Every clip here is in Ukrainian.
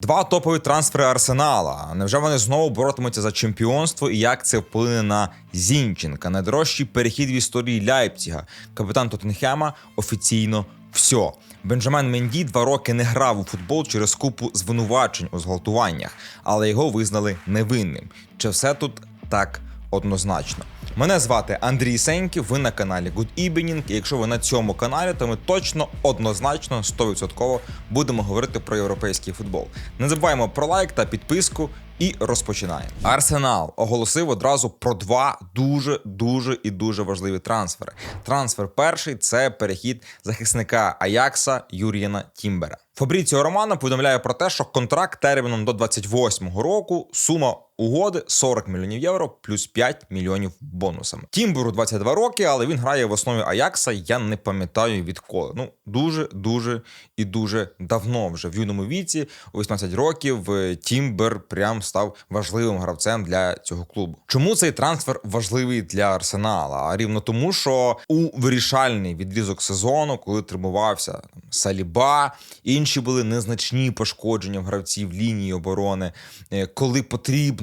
Два топові трансфери Арсенала. Невже вони знову боротимуться за чемпіонство і як це вплине на Зінченка? Найдорожчий перехід в історії Ляйпціга. Капітан Тоттенхема офіційно все. Бенджамен Менді два роки не грав у футбол через купу звинувачень у зґвалтуваннях, але його визнали невинним. Чи все тут так однозначно? Мене звати Андрій Сеньків, ви на каналі Good Evening. І якщо ви на цьому каналі, то ми точно однозначно 100% будемо говорити про європейський футбол. Не забуваємо про лайк та підписку. І розпочинаємо. Арсенал оголосив одразу про два дуже дуже і дуже важливі трансфери. Трансфер перший це перехід захисника Аякса Юрієна Тімбера. Фабріціо Романо повідомляє про те, що контракт терміном до 28-го року сума угоди 40 мільйонів євро плюс 5 мільйонів бонусами. Тімберу 22 роки, але він грає в основі Аякса. Я не пам'ятаю відколи. Ну дуже дуже і дуже давно вже в юному віці, у 18 років, е, Тімбер прям став важливим гравцем для цього клубу. Чому цей трансфер важливий для Арсенала? А рівно тому, що у вирішальний відрізок сезону, коли тримувався Саліба, інші були незначні пошкодження в гравців лінії оборони, е, коли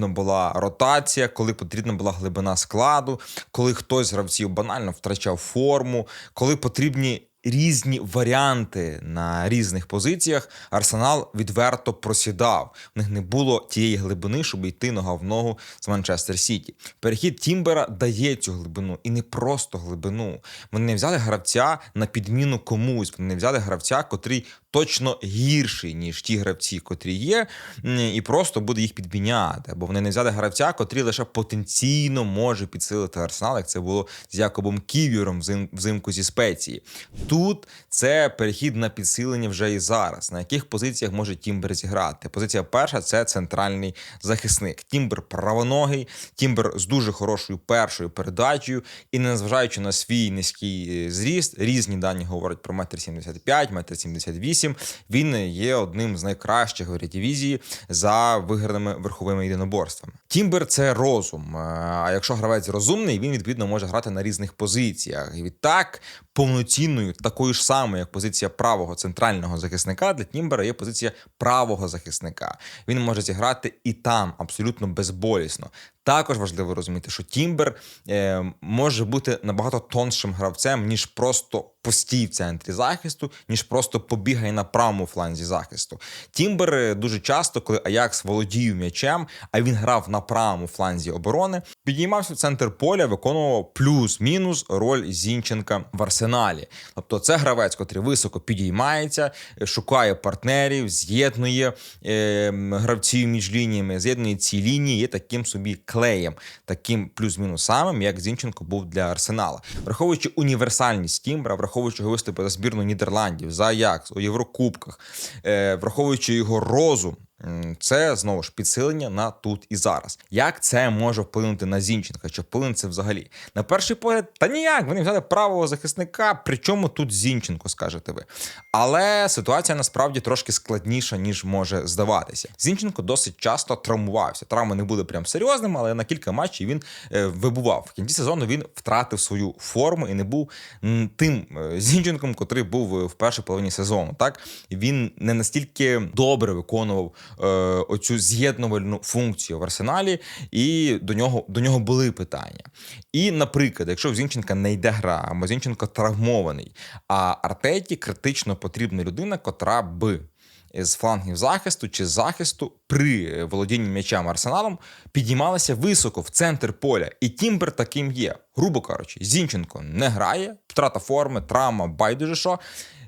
потрібна була ротація, коли потрібна була глибина складу, коли хтось з гравців банально втрачав форму, коли потрібні різні варіанти на різних позиціях, Арсенал відверто просідав. В них не було тієї глибини, щоб йти нога в ногу з Манчестер Сіті. Перехід Тімбера дає цю глибину і не просто глибину. Вони не взяли гравця на підміну комусь. Вони не взяли гравця, котрий точно гірший, ніж ті гравці, котрі є, і просто буде їх підміняти. Бо вони не взяли гравця, котрий лише потенційно може підсилити арсенал, як це було з Якобом Ківюром взимку зі спеції. Тут це перехід на підсилення вже і зараз. На яких позиціях може Тімбер зіграти? Позиція перша це центральний захисник. Тімбер правоногий, Тімбер з дуже хорошою першою передачею, і незважаючи на свій низький е, зріст, різні дані говорять про метр 75, метр 78, Він є одним з найкращих в дивізії за виграними верховими єдиноборствами. Тімбер це розум. е, А якщо гравець розумний, він відповідно може грати на різних позиціях. І відтак повноцінною, такою ж самою, як позиція правого центрального захисника, для Тімбера є позиція правого захисника. Він може зіграти і там абсолютно безболісно. Також важливо розуміти, що Тімбер е, може бути набагато тоншим гравцем, ніж просто постій в центрі захисту, ніж просто побігає на правому фланзі захисту. Тімбер е, дуже часто, коли Аякс володів м'ячем, а він грав на правому фланзі оборони, підіймався в центр поля, виконував плюс-мінус роль Зінченка в арсеналі. Тобто, це гравець, котрий високо підіймається, е, шукає партнерів, з'єднує гравців між лініями, з'єднує ці лінії, є таким собі клеєм, таким плюс-мінус самим, як Зінченко був для Арсенала. Враховуючи універсальність Тімбра, враховуючи його виступи за збірну Нідерландів, за Аякс, у Єврокубках, е, враховуючи його розум. Це знову ж підсилення на тут і зараз. Як це може вплинути на Зінченка? Чи вплине це взагалі? На перший погляд, та ніяк. Вони взяли правого захисника. Причому тут Зінченко, скажете ви. Але ситуація насправді трошки складніша, ніж може здаватися. Зінченко досить часто травмувався. Травми не були прям серйозними, але на кілька матчів він е, вибував. В кінці сезону він втратив свою форму і не був тим е, Зінченком, котрий був е, в першій половині сезону. Так він не настільки добре виконував е, оцю з'єднувальну функцію в арсеналі, і до нього, до нього були питання. І, наприклад, якщо в Зінченка не йде гра, або Зінченко травмований, а Артеті критично потрібна людина, котра би з флангів захисту чи з захисту при володінні м'ячем арсеналом підіймалася високо в центр поля. І Тімбер таким є. Грубо кажучи, Зінченко не грає, втрата форми, травма, байдуже що.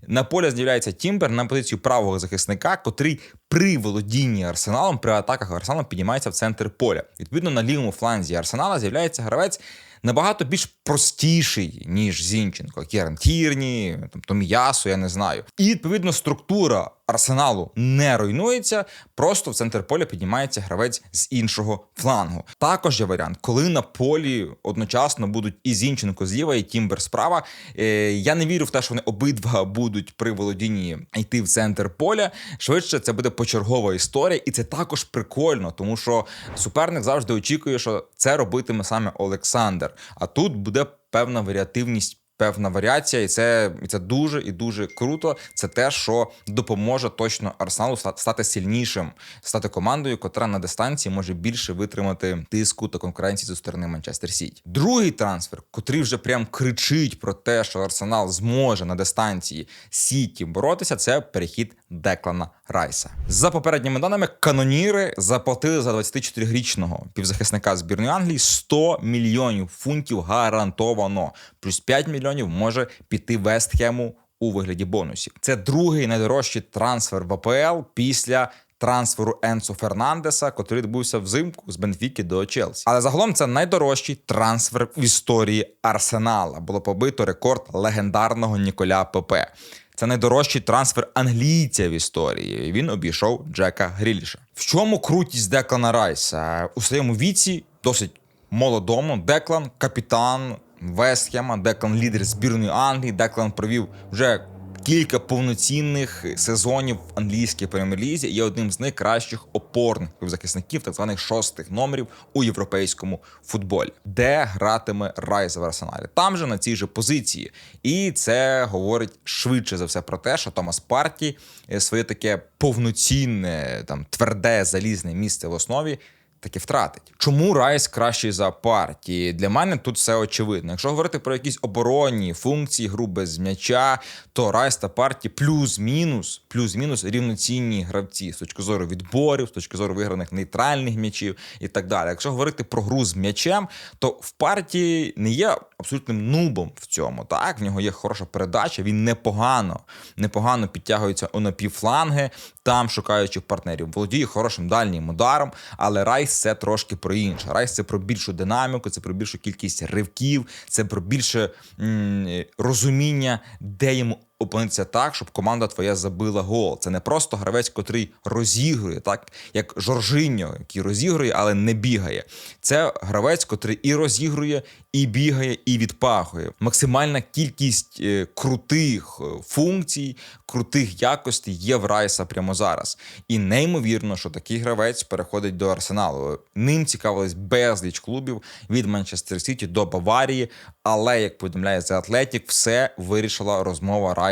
На полі з'являється Тімбер на позицію правого захисника, котрий при володінні арсеналом, при атаках арсеналом піднімається в центр поля. Відповідно, на лівому фланзі арсенала з'являється гравець набагато більш простіший, ніж Зінченко, Кіран Тірні, там Томіясу, я не знаю. І відповідно структура арсеналу не руйнується, просто в центр поля піднімається гравець з іншого флангу. Також є варіант, коли на полі одночасно будуть і Зінченко зліва, і Тімбер справа. Е, я не вірю в те, що вони обидва будуть при володінні йти в центр поля. Швидше це буде почергова історія, і це також прикольно, тому що суперник завжди очікує, що це робитиме саме Олександр. А тут буде певна варіативність певна варіація, і це, і це дуже і дуже круто. Це те, що допоможе точно Арсеналу ста- стати сильнішим, стати командою, котра на дистанції може більше витримати тиску та конкуренції зі сторони Манчестер Сіті. Другий трансфер, котрий вже прям кричить про те, що Арсенал зможе на дистанції Сіті боротися, це перехід Деклана Райса. За попередніми даними, каноніри заплатили за 24-річного півзахисника збірної Англії 100 мільйонів фунтів гарантовано. Плюс 5 мільйонів може піти Вестхему у вигляді бонусів. Це другий найдорожчий трансфер в АПЛ після. Трансферу Енсо Фернандеса, котрий відбувся взимку з Бенфіки до Челсі. Але загалом це найдорожчий трансфер в історії Арсенала. Було побито рекорд легендарного Ніколя Пепе. Це найдорожчий трансфер англійця в історії. Він обійшов Джека Гріліша. В чому крутість Деклана Райса? У своєму віці досить молодому. Деклан капітан Вестхема, Деклан лідер збірної Англії. Деклан провів вже кілька повноцінних сезонів в англійській прем'єр-лізі. Є одним з найкращих опорних захисників, так званих шостих номерів у європейському футболі, де гратиме Райс в арсеналі. Там же на цій же позиції. І це говорить швидше за все про те, що Томас Парті е, своє таке повноцінне, там тверде залізне місце в основі. Таки втратить. Чому Райс кращий за партії? Для мене тут все очевидно. Якщо говорити про якісь оборонні функції, гру без м'яча, то Райс та парті плюс-мінус, плюс-мінус рівноцінні гравці з точки зору відборів, з точки зору виграних нейтральних м'ячів і так далі. Якщо говорити про гру з м'ячем, то в партії не є абсолютним нубом в цьому. Так, в нього є хороша передача, він непогано, непогано підтягується у напівфланги, там шукаючи партнерів. Володіє хорошим дальнім ударом, але Райс це трошки про інше. Райс це про більшу динаміку, це про більшу кількість ривків, це про більше м- розуміння, де йому опинитися так, щоб команда твоя забила гол. Це не просто гравець, котрий розігрує, так як Жоржиньо, який розігрує, але не бігає. Це гравець, котрий і розігрує, і бігає, і відпахує. Максимальна кількість е, крутих е, функцій, крутих якостей є в Райса прямо зараз. І неймовірно, що такий гравець переходить до арсеналу. Ним цікавились безліч клубів від Манчестер Сіті до Баварії. Але як повідомляє The Athletic, все вирішила розмова Райса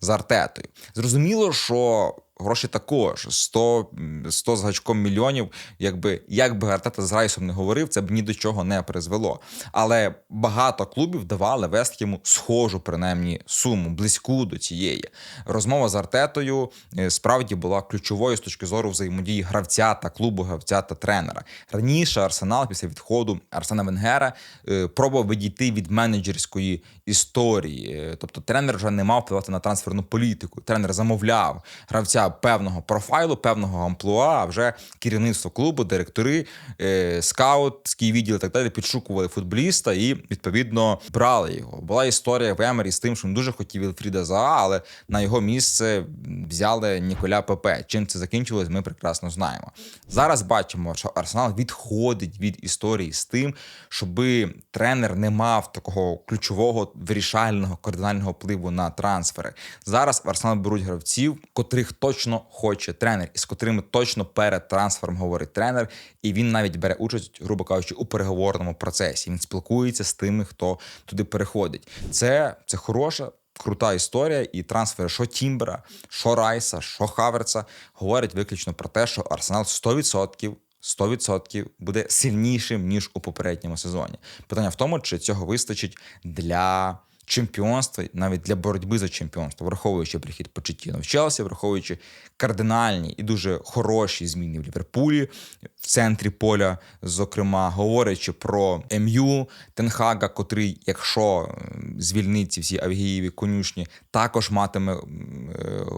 з Артетою. Зрозуміло, що. Гроші також 100, 100 з гачком мільйонів. Якби як би Артета з Райсом не говорив, це б ні до чого не призвело. Але багато клубів давали Вестхему схожу, принаймні, суму, близьку до цієї. Розмова з Артетою е, справді була ключовою з точки зору взаємодії гравця та клубу, гравця та тренера. Раніше Арсенал після відходу Арсена Венгера е, пробував відійти від менеджерської історії. Е, Тобто тренер вже не мав впливати на трансферну політику. Тренер замовляв гравця певного профайлу, певного амплуа. А вже керівництво клубу, директори, е, скаутський відділ і так далі підшукували футболіста і відповідно брали його. Була історія в Емері з тим, що він дуже хотів Вілфріда Заа, але на його місце взяли Ніколя Пепе. Чим це закінчилось, ми прекрасно знаємо. Зараз бачимо, що Арсенал відходить від історії з тим, щоби тренер не мав такого ключового вирішального кардинального впливу на трансфери. Зараз в Арсенал беруть гравців, котрих точно хоче тренер, і з котрими точно перед трансфером говорить тренер, і він навіть бере участь, грубо кажучи, у переговорному процесі. Він спілкується з тими, хто туди переходить. Це, це хороша. Крута історія, і трансфери що Тімбера, що Райса, що Хаверца говорять виключно про те, що Арсенал 100% 100% буде сильнішим ніж у попередньому сезоні. Питання в тому, чи цього вистачить для чемпіонства, навіть для боротьби за чемпіонство, враховуючи прихід Почеттіно в Челсі, враховуючи кардинальні і дуже хороші зміни в Ліверпулі в центрі поля, зокрема, говорячи про МЮ Тенхага, котрий, якщо звільнить ці всі авгієві конюшні, також матиме е,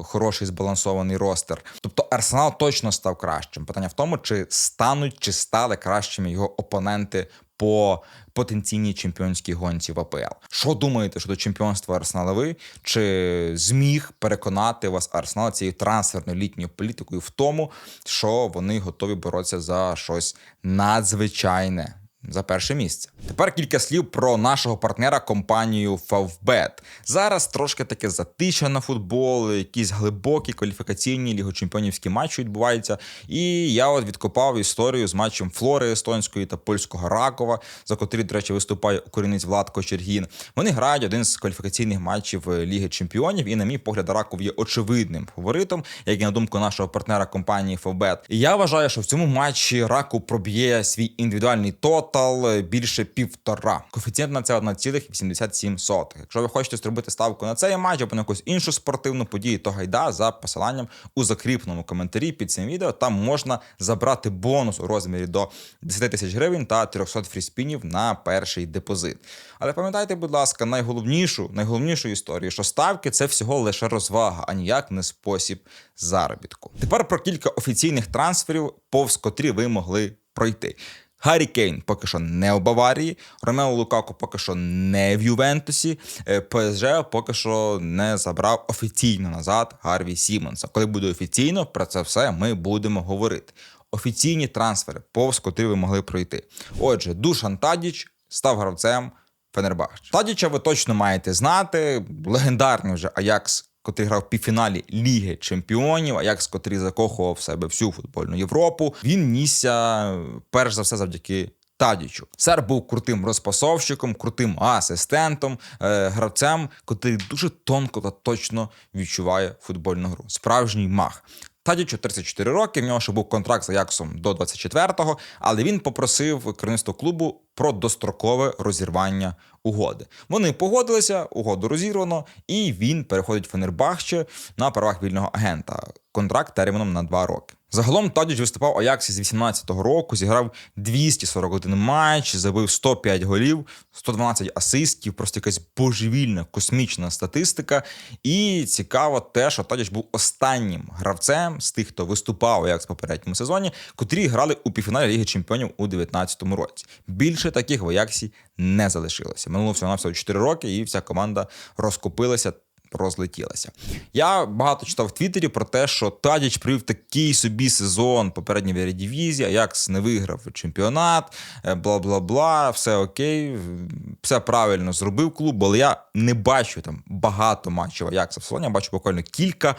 хороший збалансований ростер. Тобто Арсенал точно став кращим. Питання в тому, чи стануть, чи стали кращими його опоненти по потенційній чемпіонській гонці в АПЛ. Що думаєте щодо чемпіонства Арсенала ви? Чи зміг переконати вас Арсенал цією трансферною літньою політикою в тому, що вони готові боротися за щось надзвичайне? За перше місце. Тепер кілька слів про нашого партнера компанію Favbet. Зараз трошки таке затища на футбол, якісь глибокі кваліфікаційні лігочемпіонівські матчі відбуваються. І я от відкопав історію з матчем Флори Естонської та польського Ракова, за котрі, до речі, виступає українець Влад Кочергін. Вони грають один з кваліфікаційних матчів Ліги Чемпіонів, і, на мій погляд, Раков є очевидним фаворитом, як і на думку нашого партнера компанії Favbet. І я вважаю, що в цьому матчі Раков проб'є свій індивідуальний тотал більше півтора. Коефіцієнт на це 1,87. Якщо ви хочете зробити ставку на цей матч або на якусь іншу спортивну подію, то гайда за посиланням у закріпленому коментарі під цим відео. Там можна забрати бонус у розмірі до 10 тисяч гривень та 300 фріспінів на перший депозит. Але пам'ятайте, будь ласка, найголовнішу, найголовнішу історію, що ставки це всього лише розвага, а ніяк не спосіб заробітку. Тепер про кілька офіційних трансферів, повз котрі ви могли пройти. Гаррі Кейн поки що не у Баварії, Ромео Лукако поки що не в Ювентусі. е, ПСЖ поки що не забрав офіційно назад Гарві Сімонса. Коли буде офіційно, про це все ми будемо говорити. Офіційні трансфери, повз котрі ви могли пройти. Отже, Душан Тадіч став гравцем Фенербахч. Тадіча ви точно маєте знати. Легендарний вже Аякс котрий грав в півфіналі Ліги Чемпіонів, а як котрий закохував в себе всю футбольну Європу. Він нісся перш за все завдяки. Тадічу Сер був крутим розпасовщиком, крутим асистентом, е, гравцем, котрий дуже тонко та точно відчуває футбольну гру. Справжній мах. Тадічу 34 роки. В нього ще був контракт з Аяксом до 24-го, але він попросив керівництво клубу про дострокове розірвання угоди. Вони погодилися, угоду розірвано, і він переходить в Фенербахче на правах вільного агента. Контракт терміном на 2 роки. Загалом Тадіч виступав Аяксі з 18-го року, зіграв 241 матч, забив 105 голів, 112 асистів, просто якась божевільна космічна статистика. І цікаво те, що Тадіч був останнім гравцем з тих, хто виступав Аякс в попередньому сезоні, котрі грали у півфіналі Ліги Чемпіонів у 2019 році. Більше таких в Аяксі не залишилося. Минуло всього на 4 роки, і вся команда розкупилася розлетілася. Я багато читав в Твіттері про те, що Тадіч провів такий собі сезон попередньої Вередівізії, Аякс не виграв чемпіонат, е, бла бла бла, все окей, все правильно зробив клуб, але я не бачу там багато матчів Аякса в сезоні, я бачу буквально кілька.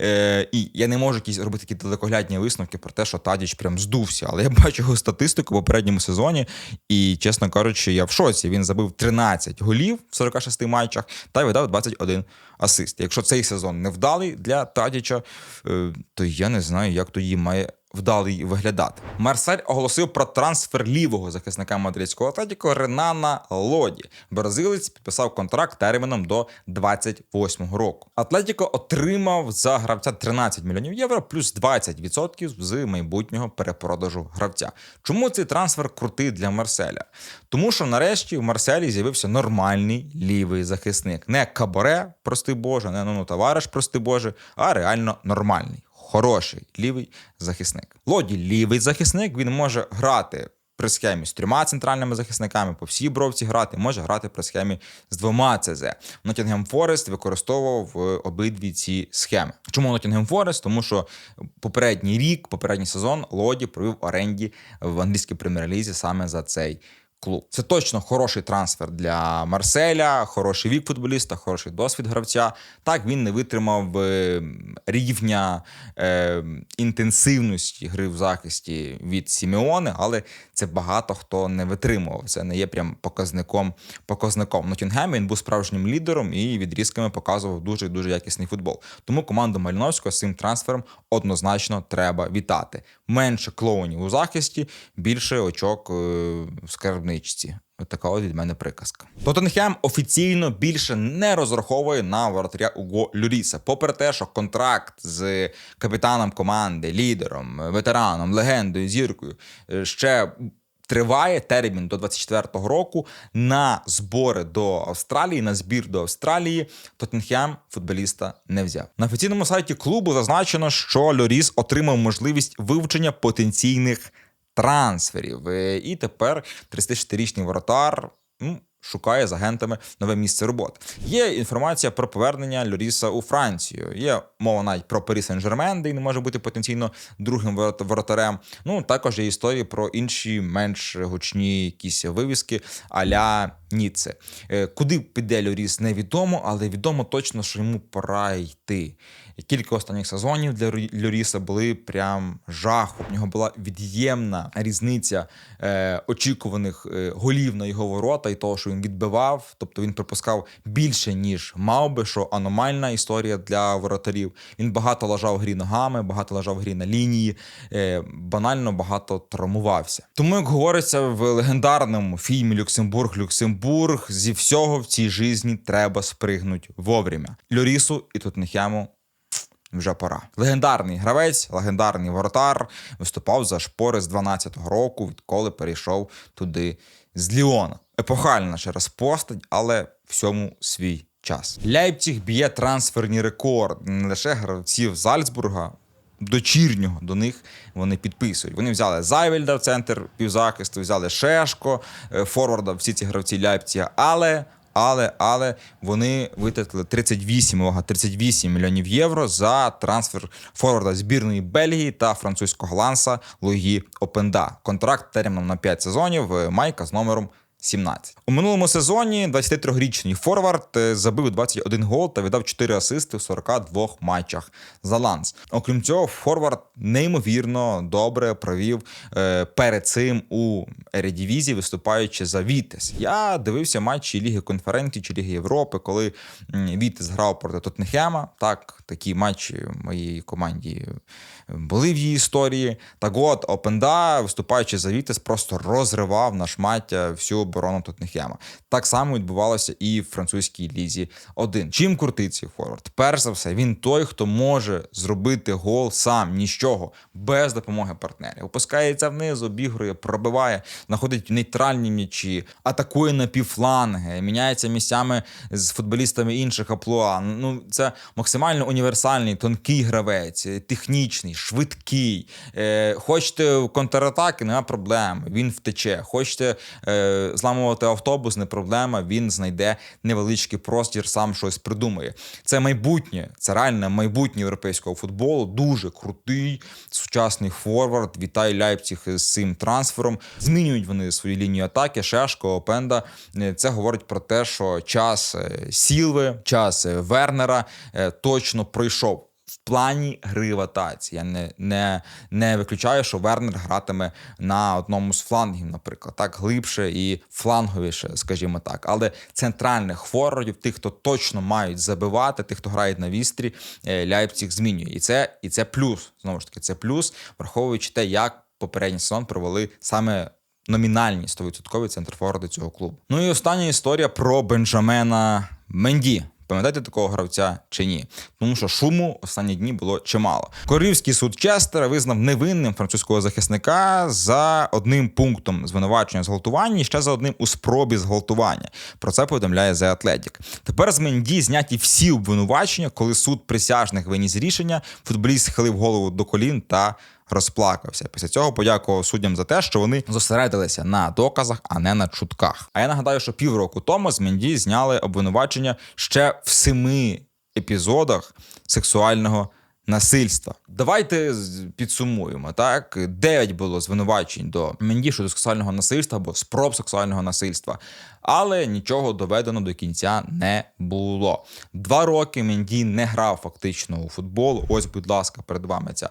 Е, І я не можу якісь робити такі далекоглядні висновки про те, що Тадіч прям здувся. Але я бачу його статистику в попередньому сезоні, і, чесно кажучи, я в шоці. Він забив 13 голів в 46 матчах та видав 21 асист. Якщо цей сезон не вдалий для Тадіча, е, то я не знаю, як тоді має вдалий виглядати. Марсель оголосив про трансфер лівого захисника мадридського атлетіко Ренана Лоді. Бразилець підписав контракт терміном до 28-го року. Атлетіко отримав за гравця 13 мільйонів євро плюс 20% з майбутнього перепродажу гравця. Чому цей трансфер крутий для Марселя? Тому що нарешті в Марселі з'явився нормальний лівий захисник, не каборе, прости Боже, не ну товариш, прости Боже, а реально нормальний хороший лівий захисник. Лоді лівий захисник, він може грати при схемі з трьома центральними захисниками, по всій бровці грати, може грати при схемі з двома ЦЗ. Ноттінгем Форест використовував е, обидві ці схеми. Чому Ноттінгем Форест? Тому що попередній рік, попередній сезон Лоді провів оренді в англійській прем'єр-лізі саме за цей клуб. Це точно хороший трансфер для Марселя, хороший вік футболіста, хороший досвід гравця. Так він не витримав е, рівня е, інтенсивності гри в захисті від Сімеони, але це багато хто не витримував. Це не є прям показником. показником. Нотінгем він був справжнім лідером і відрізками показував дуже дуже якісний футбол. Тому команду Мальновського з цим трансфером однозначно треба вітати. Менше клоунів у захисті, більше очок е, в скарбничці. Така от від мене приказка. Тоттенхем офіційно більше не розраховує на воротаря Уго Люріса. Попри те, що контракт з капітаном команди, лідером, ветераном, легендою, зіркою е, ще. Триває термін до 24-го року на збори до Австралії, на збір до Австралії. Тоттенхем футболіста не взяв. На офіційному сайті клубу зазначено, що Льоріс отримав можливість вивчення потенційних трансферів. Е, І тепер 36-річний воротар. Шукає з агентами нове місце роботи. Є інформація про повернення Льоріса у Францію. Є мова навіть про Парі Сен-Жермен, де він може бути потенційно другим ворот- воротарем. Ну також є історії про інші менш гучні якісь вивіски аля Ніце. Е, Куди піде Льоріс, невідомо, але відомо точно, що йому пора йти. Кілька останніх сезонів для Рі- Льоріса були прям жаху. В нього була від'ємна різниця е, очікуваних е, голів на його ворота і того, що він відбивав. Тобто він припускав більше, ніж мав би, що аномальна історія для воротарів. Він багато лежав грі ногами, багато лежав грі на лінії, е, банально багато травмувався. Тому, як говориться в легендарному фільмі Люксембург, Люксембург, зі всього в цій житті треба спригнуть вовремя. Льорісу і тут Тотнехему вже пора. Легендарний гравець, легендарний воротар виступав за шпори з 12-го року, відколи перейшов туди з Ліона. Епохальна через постать, але всьому свій час. Ляйпціг б'є трансферні рекорди не лише гравців Зальцбурга. Дочірнього до них вони підписують. Вони взяли Зайвельда в центр півзахисту, взяли Шешко, е, форварда, всі ці гравці Ляйпціга, але але, але вони витратили 38, увага, 38 мільйонів євро за трансфер форварда збірної Бельгії та французького ланса Луї Опенда. Контракт терміном на 5 сезонів. е, Майка з номером 17. У минулому сезоні 23-річний форвард е, забив 21 гол та віддав 4 асисти в 42 матчах за ланс. Окрім цього, форвард неймовірно добре провів е, перед цим у Ередівізі, виступаючи за Вітес. Я дивився матчі Ліги конференцій чи Ліги Європи, коли Вітес грав проти Тоттенхема. Так, такі матчі моїй команді були в її історії. Так от, Опенда, виступаючи за Вітес, просто розривав на шмаття всю оборону Тоттенхема. Так само відбувалося і в французькій лізі 1. Чим крутий цей форвард? Перш за все, він той, хто може зробити гол сам, ні з чого, без допомоги партнерів. Опускається вниз, обігрує, пробиває, знаходить нейтральні м'ячі, атакує на півфланги, міняється місцями з футболістами інших аплуа. Ну, це максимально універсальний, тонкий гравець, технічний, швидкий. Е, хочете контратаки, нема проблем. Він втече. Хочете е, зламувати автобус, не проблема. Він знайде невеличкий простір, сам щось придумає. Це майбутнє, це реальне майбутнє європейського футболу. Дуже крутий, сучасний форвард. Вітай Ляйпціг з цим трансфером. Змінюють вони свою лінію атаки. Шешко, Опенда. Е, Це говорить про те, що час е, Сілви, час е, Вернера точно пройшов. В плані гри в атаці. Я не, не, не виключаю, що Вернер гратиме на одному з флангів, наприклад, так глибше і фланговіше, скажімо так. Але центральних форвардів, тих, хто точно мають забивати, тих, хто грає на вістрі, е, Ляйпціг змінює. І це, і це плюс. Знову ж таки, це плюс, враховуючи те, як попередній сезон провели саме номінальні 100% центрфорварди цього клубу. Ну і остання історія про Бенджамена Менді. Пам'ятаєте такого гравця чи ні? Тому що шуму останні дні було чимало. Королівський суд Честера визнав невинним французького захисника за одним пунктом звинувачення зґвалтування і ще за одним у спробі зґвалтування. Про це повідомляє The Athletic. Тепер з Менді зняті всі обвинувачення, коли суд присяжних виніс рішення, футболіст схилив голову до колін та розплакався. Після цього подякував суддям за те, що вони зосередилися на доказах, а не на чутках. А я нагадаю, що півроку тому з Менді зняли обвинувачення ще в семи епізодах сексуального насильства. Давайте підсумуємо. Так, дев'ять було звинувачень до Менді щодо сексуального насильства або спроб сексуального насильства, але нічого доведено до кінця не було. Два роки Менді не грав фактично у футбол. Ось, будь ласка, перед вами ця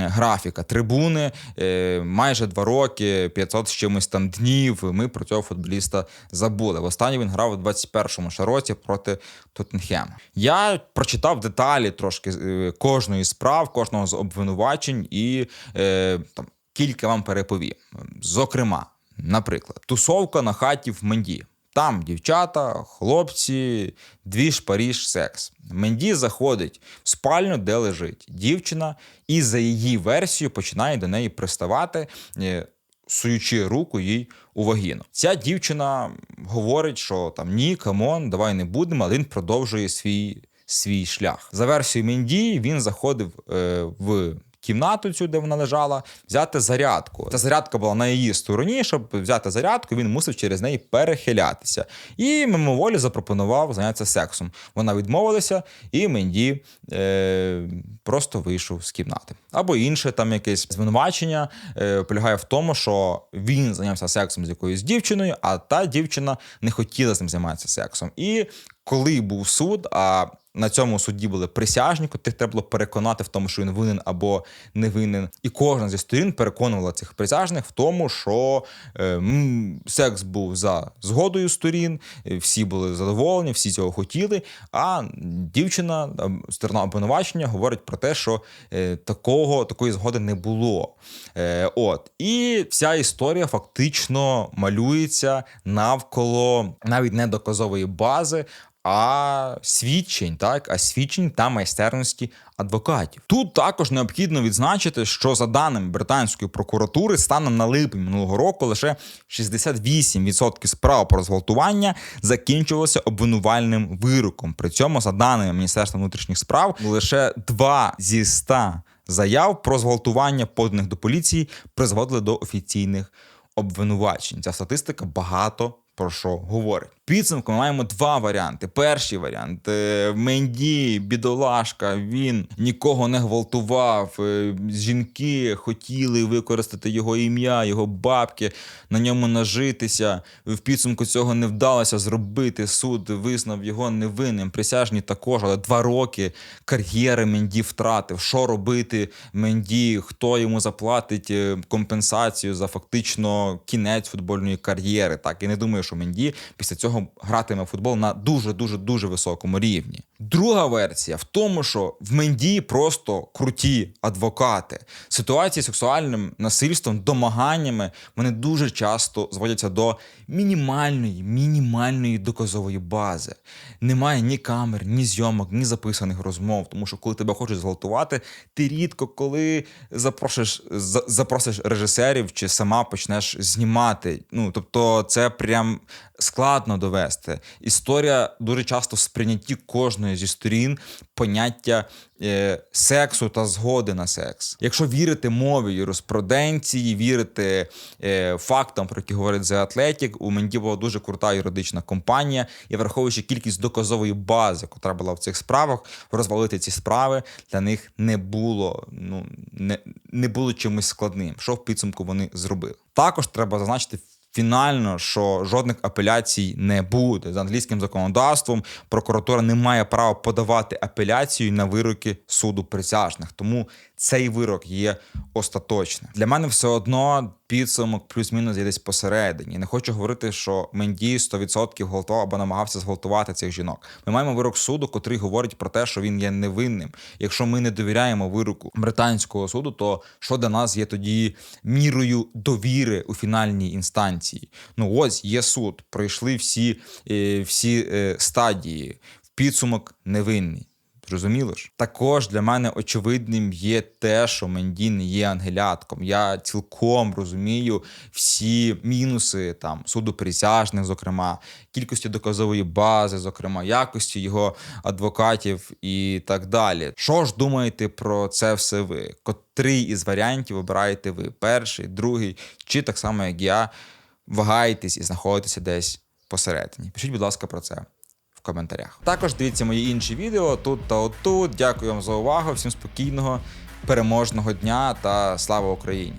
графіка трибуни. Е, майже два роки, 500 з чимось там днів. Ми про цього футболіста забули. Востаннє він грав у 21-му ж році проти Тоттенхема. Я прочитав деталі трошки е, кожної справ, кожного з обвинувачень і е, там кілька вам переповім. Зокрема, наприклад, тусовка на хаті в Менді. Там дівчата, хлопці, двіж Паріж, секс. Менді заходить в спальню, де лежить дівчина, і за її версією починає до неї приставати. е, Суючи руку їй у вагіну. Ця дівчина говорить, що там ні, камон, давай не будемо, але він продовжує свій, свій шлях. За версією Менді, він заходив е, в кімнату цю, де вона лежала, взяти зарядку. Та зарядка була на її стороні. Щоб взяти зарядку, він мусив через неї перехилятися. І мимоволі запропонував зайнятися сексом. Вона відмовилася, і Менді е, просто вийшов з кімнати. Або інше там якесь звинувачення е, полягає в тому, що він зайнявся сексом з якоюсь дівчиною, а та дівчина не хотіла з ним займатися сексом. І коли був суд, а на цьому суді були присяжні, котрих треба було переконати в тому, що він винен або не винен. І кожна зі сторін переконувала цих присяжних в тому, що е, секс був за згодою сторін, е, всі були задоволені, всі цього хотіли. А дівчина, е, сторона обвинувачення, говорить про те, що е, такого такої згоди не було. Е, от і вся історія фактично малюється навколо навіть не доказової бази. А свідчень, так, а свідчень та майстерності адвокатів. Тут також необхідно відзначити, що за даними британської прокуратури, станом на липень минулого року лише 68% справ про зґвалтування закінчувалося обвинувальним вироком. При цьому, за даними Міністерства внутрішніх справ, лише 2 зі 100 заяв про зґвалтування, поданих до поліції, призводили до офіційних обвинувачень. Ця статистика багато про що говорить. Підсумку ми маємо два варіанти. Перший варіант е, Менді, бідолашка, він нікого не гвалтував. е, Жінки хотіли використати його ім'я, його бабки, на ньому нажитися. В підсумку цього не вдалося зробити. Суд визнав його невинним. Присяжні також, але два роки кар'єри Менді втратив. Що робити Менді? Хто йому заплатить е, компенсацію за фактично кінець футбольної кар'єри? Так, і не думаю, що Менді після цього гратиме футбол на дуже дуже дуже високому рівні. Друга версія в тому, що в Менді просто круті адвокати. Ситуації з сексуальним насильством, домаганнями вони дуже часто зводяться до мінімальної, мінімальної доказової бази. Немає ні камер, ні зйомок, ні записаних розмов. Тому що коли тебе хочуть зґвалтувати, ти рідко коли запросиш, за- запросиш режисерів чи сама почнеш знімати. Ну тобто, це прям складно довести. Історія дуже часто в сприйнятті кожної зі сторін поняття е, сексу та згоди на секс. Якщо вірити мові юриспруденції, вірити е, фактам, про які говорить The Athletic, у Менді була дуже крута юридична компанія, і враховуючи кількість доказової бази, яка була в цих справах, розвалити ці справи для них не було, ну не, не було чимось складним. Що в підсумку вони зробили? Також треба зазначити. Фінально, що жодних апеляцій не буде за англійським законодавством. Прокуратура не має права подавати апеляцію на вироки суду присяжних, тому цей вирок є остаточним. Для мене все одно підсумок плюс-мінус є десь посередині. Не хочу говорити, що Менді 100% гвалтував або намагався зґвалтувати цих жінок. Ми маємо вирок суду, котрий говорить про те, що він є невинним. Якщо ми не довіряємо вироку британського суду, то що для нас є тоді мірою довіри у фінальній інстанції? Ну ось є суд, пройшли всі, е, всі е, стадії. В підсумок невинний. Зрозуміло ж? Також для мене очевидним є те, що Менді не є ангелятком. Я цілком розумію всі мінуси там суду присяжних, зокрема, кількості доказової бази, зокрема, якості його адвокатів і так далі. Що ж думаєте про це все ви? Котрий із варіантів обираєте ви? Перший, другий, чи так само, як я, вагаєтесь і знаходитеся десь посередині? Пишіть, будь ласка, про це в коментарях. Також дивіться мої інші відео тут та отут. Дякую вам за увагу. Всім спокійного, переможного дня та слава Україні!